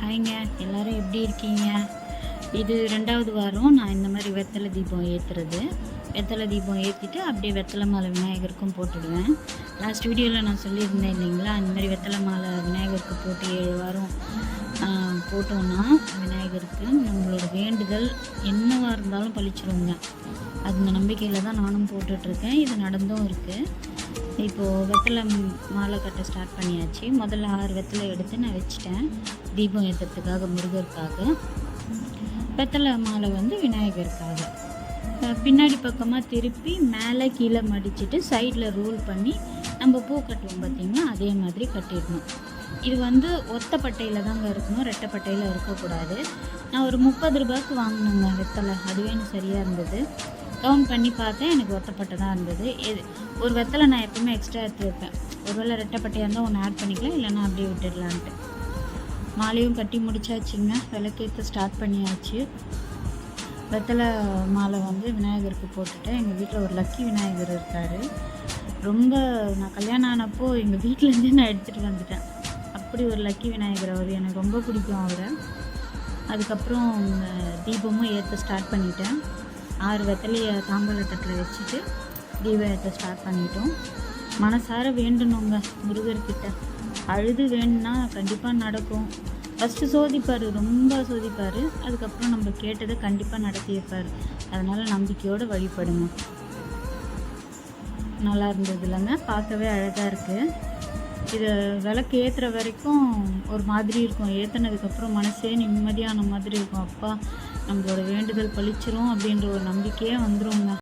ஹாய்ங்க. எல்லாரும் எப்படி இருக்கீங்க? இது ரெண்டாவது வாரம் நான் இந்த மாதிரி வெத்தலை தீபம் ஏற்றுறது வெத்தலை தீபம் ஏற்றிட்டு அப்படியே வெத்தலை மாலை விநாயகருக்கும் போட்டுடுவேன். லாஸ்ட் வீடியோவில் நான் சொல்லியிருந்தேன் இல்லைங்களா? இந்த மாதிரி வெத்தலை மாலை விநாயகருக்கு போட்டு ஏழு வாரம் போட்டோம்னா விநாயகருக்கு நம்மளோட வேண்டுதல் என்னவாக இருந்தாலும் பழிச்சிருவோங்க. அந்த நம்பிக்கையில் தான் நானும் போட்டுட்ருக்கேன். இது நடந்தும் இருக்குது இப்போது வெத்தலை மாலை கட்ட ஸ்டார்ட் பண்ணியாச்சு. முதல்ல ஆறு வெத்தலை எடுத்து நான் வச்சுட்டேன். தீபம் ஏற்றுறதுக்காக முருகருக்காக. வெத்தலை மாலை வந்து விநாயகருக்காக. பின்னாடி பக்கமாக திருப்பி மேலே கீழே மடிச்சிட்டு சைடில் ரோல் பண்ணி நம்ம பூ கட்டுவோம் பார்த்திங்கன்னா அதே மாதிரி கட்டிடணும். இது வந்து ஒத்த பட்டையில் தாங்க இருக்கணும் ரெட்டைப்பட்டையில் இருக்கக்கூடாது. நான் ஒரு முப்பது ரூபாய்க்கு வாங்கினேங்க வெத்தலை. அதுவே எனக்கு சரியாக இருந்தது. கவுண்ட் பண்ணி பார்த்தேன் எனக்கு ஒத்தப்பட்டை தான் இருந்தது. எது ஒரு வெத்தலை நான் எப்பவுமே எக்ஸ்ட்ரா எடுத்து வைப்பேன். ஒருவேளை ரெட்டைப்பட்டையாக இருந்தால் ஒன்று ஆட் பண்ணிக்கலாம் இல்லைன்னா அப்படியே விட்டுடலான்ட்டு. மாலையும் கட்டி முடிச்சாச்சுங்க. விளக்கேற்ற ஸ்டார்ட் பண்ணியாச்சு. வெத்தலை மாலை வந்து விநாயகருக்கு போட்டுட்டேன். எங்கள் வீட்டில் ஒரு லக்கி விநாயகர் இருக்கார். ரொம்ப நான் கல்யாணம் ஆனப்போ எங்கள் வீட்டிலேருந்தே நான் எடுத்துகிட்டு வந்துட்டேன். அப்படி ஒரு லக்கி விநாயகர் அவர் எனக்கு ரொம்ப பிடிக்கும் அவரை. அதுக்கப்புறம் தீபமும் ஏற்ற ஸ்டார்ட் பண்ணிட்டேன். ஆறு வெத்தலையை தாம்பூல தட்டில் வச்சுட்டு தீபம் ஏற்ற ஸ்டார்ட் பண்ணிட்டோம். மனசார வேண்டணுங்க முருகர்கிட்ட. அழுது வேணும்னா கண்டிப்பாக நடக்கும். ஃபஸ்ட்டு சோதிப்பார் ரொம்ப சோதிப்பார். அதுக்கப்புறம் நம்ம கேட்டதை கண்டிப்பாக நடத்தி வைப்பார். அதனால் நம்பிக்கையோடு வழிபடுங்க. நல்லா இருந்தது இல்லைங்க? பார்க்கவே அழகாக இருக்குது இதை விளக்கு ஏற்றுற வரைக்கும் ஒரு மாதிரி இருக்கும். ஏற்றுனதுக்கப்புறம் மனசே நிம்மதியான மாதிரி இருக்கும். அப்பா நம்மளோட வேண்டுதல் பழிச்சிரும் அப்படின்ற ஒரு நம்பிக்கையே வந்துருங்க